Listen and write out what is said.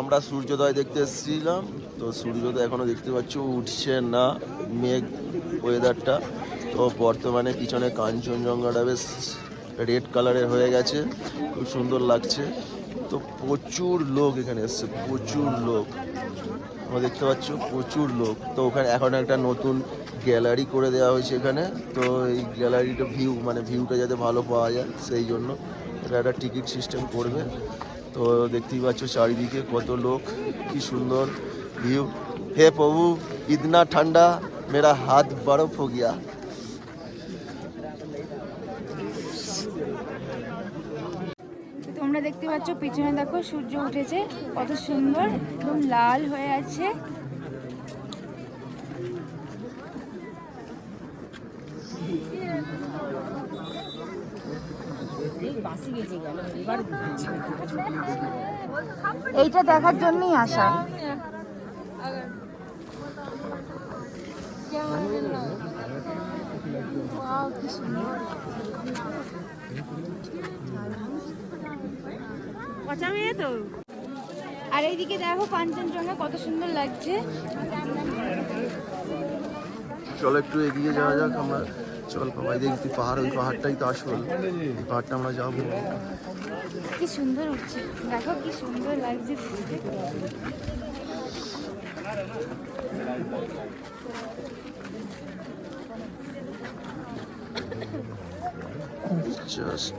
আমরা সূর্যোদয় দেখতে এসেছিলাম। তো সূর্যোদয় এখনও দেখতে পাচ্ছ উঠছে না মেঘ ওয়েদারটা তো বর্তমানে পিছনে কাঞ্চনজঙ্ঘাটা বেশ রেড কালারের হয়ে গেছে, খুব সুন্দর লাগছে। তো প্রচুর লোক এখানে এসছে, প্রচুর লোক। তোমরা দেখতে পাচ্ছ, প্রচুর লোক। তো ওখানে এখন একটা নতুন গ্যালারি করে দেওয়া হয়েছে এখানে। তো এই গ্যালারিটা ভিউ মানে ভিউটা যাতে ভালো পাওয়া যায়, সেই জন্য। এটা একটা টিকিট সিস্টেম করবে। তো দেখতেই পাচ্ছ চারিদিকে কত লোক, কি সুন্দর ভিউ হে প্রভু ইতনা ঠান্ডা, মেরা হাত বরফ হো গিয়া তোমরা দেখতে পাচ্ছ, পিছনে দেখো সূর্য উঠেছে, কত সুন্দর, একদম লাল হয়ে আছে। এইটা দেখার জন্যই আসা। আর এইদিকে দেখো কাঞ্চনজঙ্ঘা কত সুন্দর লাগছে। চলো একটু এগিয়ে যাওয়া যাক আমরা। চল বাবা দেখছি পাহাড় ওই পাহাড়টাই তো আসল। এই পাহাড়টা আমরা যাব। কি সুন্দর উঠছে। দেখো কি সুন্দর লাগছে জাস্ট